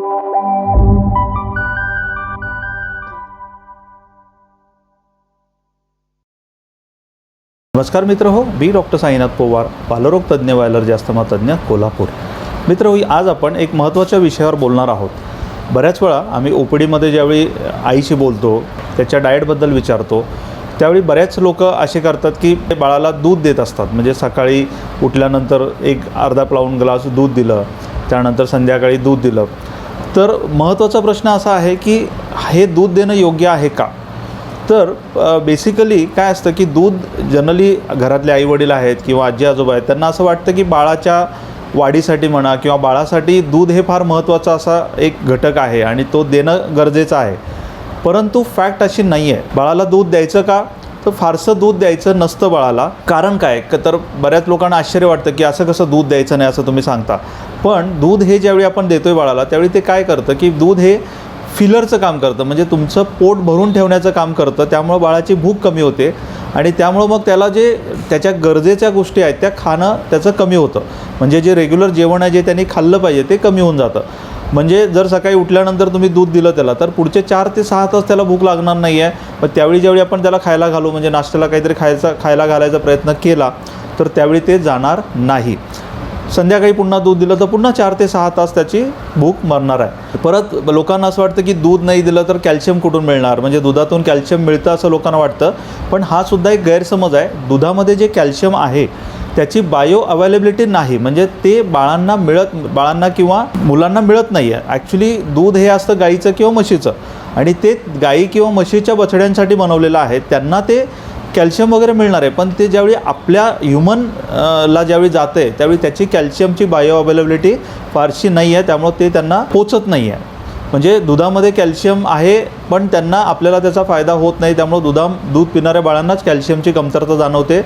नमस्कार मित्र हो मी डॉक्टर साईनाथ पोवार बालरोग तज्ज्ञ व्हायलर जास्त अस्थमा तज्ज्ञ कोल्हापूर. मित्र हो आज आपण एक महत्त्वाच्या विषयावर बोलणार आहोत. बऱ्याच वेळा आम्ही ओ पी डीमध्ये ज्यावेळी आईशी बोलतो त्याच्या डाएटबद्दल विचारतो त्यावेळी बऱ्याच लोक असे करतात की बाळाला दूध देत असतात. म्हणजे सकाळी उठल्यानंतर एक अर्धा प्लावून ग्लास दूध दिलं त्यानंतर संध्याकाळी दूध दिलं. तर महत्त्वाचा प्रश्न असा आहे की हे दूध देणं योग्य आहे का? तर बेसिकली काय असतं की दूध जनरली घरातले आईवडील आहेत किंवा आजी आजोबा आहेत त्यांना असं वाटतं की बाळाच्या वाढीसाठी म्हणा किंवा बाळासाठी दूध हे फार महत्त्वाचा असा एक घटक आहे आणि तो देणं गरजेचं आहे. परंतु फॅक्ट अशी नाही आहे बाळाला दूध द्यायचं का? तर फारसं दूध द्यायचं नसतं बाळाला. कारण काय? तर बऱ्याच लोकांना आश्चर्य वाटतं की असं कसं दूध द्यायचं नाही असं तुम्ही सांगता. पण दूध हे ज्यावेळी आपण देतोय बाळाला त्यावेळी ते काय करतं की दूध हे फिलरचं काम करतं. म्हणजे तुमचं पोट भरून ठेवण्याचं काम करतं. त्यामुळं बाळाची भूक कमी होते. आणि त्यामुळं मग त्याला जे त्याच्या गरजेच्या गोष्टी आहेत त्या खाणं त्याचं कमी होतं. म्हणजे जे रेग्युलर जेवण आहे जे त्यांनी खाल्लं पाहिजे ते कमी होऊन जातं. म्हणजे जर सकाळी उठल्यानंतर तुम्ही दूध दिलं त्याला तर पुढचे चार ते सहा तास त्याला भूक लागणार नाही आहे पण त्यावेळी ज्यावेळी आपण त्याला खायला घालू म्हणजे नाश्त्याला काहीतरी खायचा खायला घालायचा प्रयत्न केला तर त्यावेळी ते जाणार नाही. संध्याकाळी पुन्हा दूध दिलं तर पुन्हा चार ते सहा तास त्याची भूक मरणार आहे. परत लोकांना असं वाटतं की दूध नाही दिलं तर कॅल्शियम कुठून मिळणार? म्हणजे दुधातून कॅल्शियम मिळतं असं लोकांना वाटतं. पण हा सुद्धा एक गैरसमज आहे. दुधामध्ये जे कॅल्शियम आहे त्याची बायो अवेलेबिलिटी नाही. म्हणजे ते बाळांना मिळत बाळांना किंवा मुलांना मिळत नाही आहे ॲक्च्युली दूध हे असतं गाईचं किंवा म्हशीचं. आणि ते गाई किंवा म्हशीच्या बछड्यांसाठी बनवलेलं आहे. त्यांना ते कॅल्शियम वगैरे मिळणार आहे. पण ते ज्यावेळी आपल्या ह्युमन ला ज्यावेळी जाते आहे त्यावेळी त्याची कॅल्शियमची बायो अवेलेबिलिटी फारशी नाही आहे त्यामुळे ते त्यांना पोचत नाही आहे म्हणजे दुधामध्ये कॅल्शियम आहे पण त्यांना आपल्याला त्याचा फायदा होत नाही. त्यामुळं दुधा दूध पिणाऱ्या बाळांनाच कॅल्शियमची कमतरता जाणवते.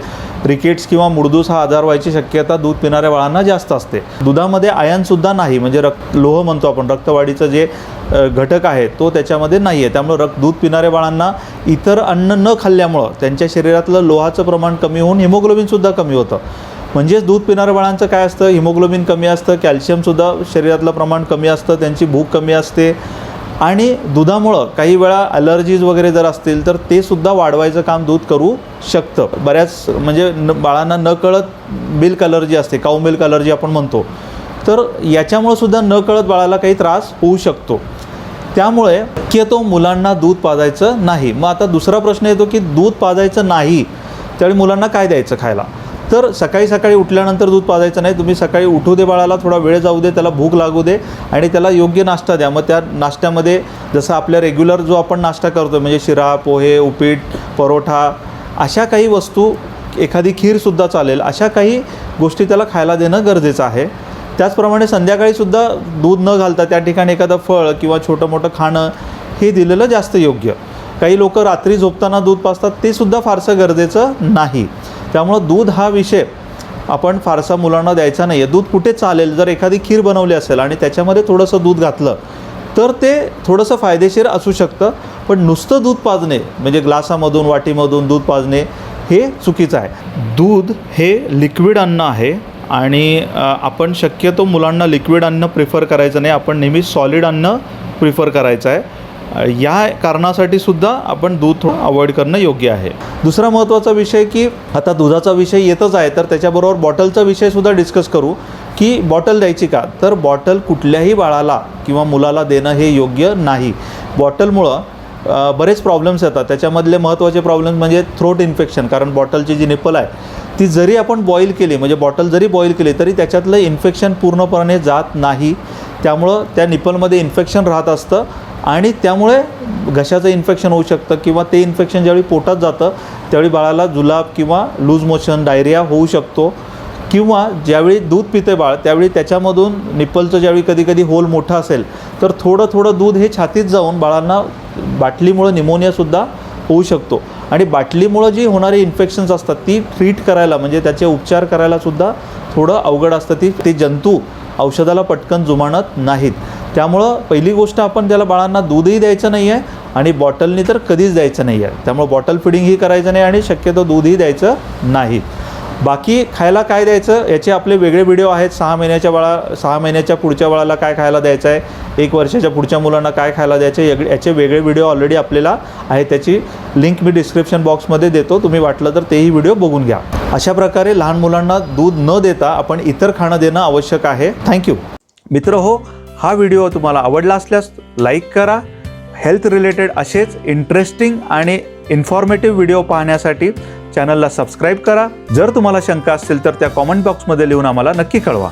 रिकेट्स किंवा मुडदूस हा आजार व्हायची शक्यता दूध पिणाऱ्या बाळांना जास्त असते. दुधामध्ये आयनसुद्धा नाही म्हणजे रक्त लोह म्हणतो आपण. रक्तवाढीचं जे घटक आहे तो त्याच्यामध्ये नाही आहे त्यामुळं रक्त दूध पिणाऱ्या बाळांना इतर अन्न न खाल्ल्यामुळं त्यांच्या शरीरातलं लोहाचं प्रमाण कमी होऊन हिमोग्लोबिनसुद्धा कमी होतं. म्हणजेच दूध पिणाऱ्या बाळांचं काय असतं? हिमोग्लोबिन कमी असतं कॅल्शियमसुद्धा शरीरातलं प्रमाण कमी असतं त्यांची भूक कमी असते. आणि दुधामुळं काही वेळा ॲलर्जीज वगैरे जर असतील तर ते सुद्धा वाढवायचं काम दूध करू शकतं. बऱ्याच म्हणजे न बाळांना न कळत मिल्क अलर्जी असते काऊ मिल्क अलर्जी आपण म्हणतो. तर याच्यामुळं सुद्धा न कळत बाळाला काही त्रास होऊ शकतो. त्यामुळे शक्यतो मुलांना दूध पाजायचं नाही. मग आता दुसरा प्रश्न येतो की दूध पाजायचं नाही त्यावेळी मुलांना काय द्यायचं खायला? तर सकाळी सकाळी उठल्यानंतर दूध पाजायचं नाही. तुम्ही सकाळी उठू दे बाळाला थोडा वेळ जाऊ दे त्याला भूक लागू दे आणि त्याला योग्य नाश्ता द्या. मग त्या नाश्त्यामध्ये जसं आपल्या रेग्युलर जो आपण नाश्ता करतो म्हणजे शिरा पोहे उपीट परोठा अशा काही वस्तू एखादी खीरसुद्धा चालेल. अशा काही गोष्टी त्याला खायला देणं गरजेचं आहे. त्याचप्रमाणे संध्याकाळीसुद्धा दूध न घालता त्या ठिकाणी एखादं फळ किंवा छोटं मोठं खाणं हे दिलेलं जास्त योग्य. काही लोक रात्री झोपताना दूध पाजतात ते सुद्धा फारसं गरजेचं नाही. त्यामुळं दूध हा विषय आपण फारसा मुलांना द्यायचा नाही आहे दूध कुठे चालेल? जर एखादी खीर बनवली असेल आणि त्याच्यामध्ये थोडंसं दूध घातलं तर ते थोडंसं फायदेशीर असू शकतं. पण नुसतं दूध पाजणे म्हणजे ग्लासामधून वाटीमधून दूध पाजणे हे चुकीचं आहे. दूध हे लिक्विड अन्न आहे आणि आपण शक्यतो मुलांना लिक्विड अन्न प्रिफर करायचं नाही. आपण नेहमी सॉलिड अन्न प्रिफर करायचं आहे. या कारणासाठी सुद्धा आपण दूध थोडं अवॉइड करणं योग्य आहे. दुसरा महत्त्वाचा विषय की आता दुधाचा विषय येतच आहे तर त्याच्याबरोबर बॉटलचा विषयसुद्धा डिस्कस करू की बॉटल द्यायची का? तर बॉटल कुठल्याही बाळाला किंवा मुलाला देणं हे योग्य नाही. बॉटलमुळं बरेच प्रॉब्लेम्स येतात. त्याच्यामधले महत्त्वाचे प्रॉब्लेम्स म्हणजे थ्रोट इन्फेक्शन कारण बॉटलची जी निप्पल आहे ती जरी आपण बॉईल केली म्हणजे बॉटल जरी बॉईल केली तरी त्याच्यातलं इन्फेक्शन पूर्णपणे जात नाही. त्यामुळं त्या निप्पलमध्ये इन्फेक्शन राहत असतं. आणि त्यामुळे घशाचं इन्फेक्शन होऊ शकतं किंवा ते इन्फेक्शन ज्यावेळी पोटात जातं त्यावेळी बाळाला जुलाब किंवा लूज मोशन डायरिया होऊ शकतो. किंवा ज्यावेळी दूध पिते बाळ त्यावेळी त्याच्यामधून निप्पलचं ज्यावेळी कधी कधी होल मोठा असेल तर थोडं थोडं दूध हे छातीत जाऊन बाळांना बाटलीमुळं निमोनियासुद्धा होऊ शकतो. आणि बाटलीमुळं जी होणारी इन्फेक्शन्स असतात ती ट्रीट करायला म्हणजे त्याचे उपचार करायलासुद्धा थोडं अवघड असतं. ती ते जंतू औषधाला पटकन जुमानत नाहीत. त्यामुळं पहिली गोष्ट आपण त्याला बाळांना दूधही द्यायचं नाही आहे आणि बॉटलनी तर कधीच द्यायचं नाही आहे त्यामुळं बॉटल फिडिंगही करायचं नाही आणि शक्यतो दूधही द्यायचं नाही. बाकी खायला काय द्यायचं याचे आपले वेगळे व्हिडिओ आहेत. सहा महिन्याच्या बाळा सहा महिन्याच्या पुढच्या बाळाला काय खायला द्यायचं आहे एक वर्षाच्या पुढच्या मुलांना काय खायला द्यायचं आहे याचे वेगळे व्हिडिओ ऑलरेडी आपल्याला आहे त्याची लिंक मी डिस्क्रिप्शन बॉक्समध्ये देतो. तुम्ही वाटलं तर तेही व्हिडिओ बघून घ्या. अशा प्रकारे लहान मुलांना दूध न देता आपण इतर खाणं देणं आवश्यक आहे. थँक्यू मित्र हो हा व्हिडिओ तुम्हाला आवडला असल्यास लाईक करा. हेल्थ रिलेटेड असेच इंटरेस्टिंग आणि इन्फॉर्मेटिव्ह व्हिडिओ पाहण्यासाठी चॅनलला सबस्क्राईब करा. जर तुम्हाला शंका असतील तर त्या कॉमेंट बॉक्समध्ये लिहून आम्हाला नक्की कळवा.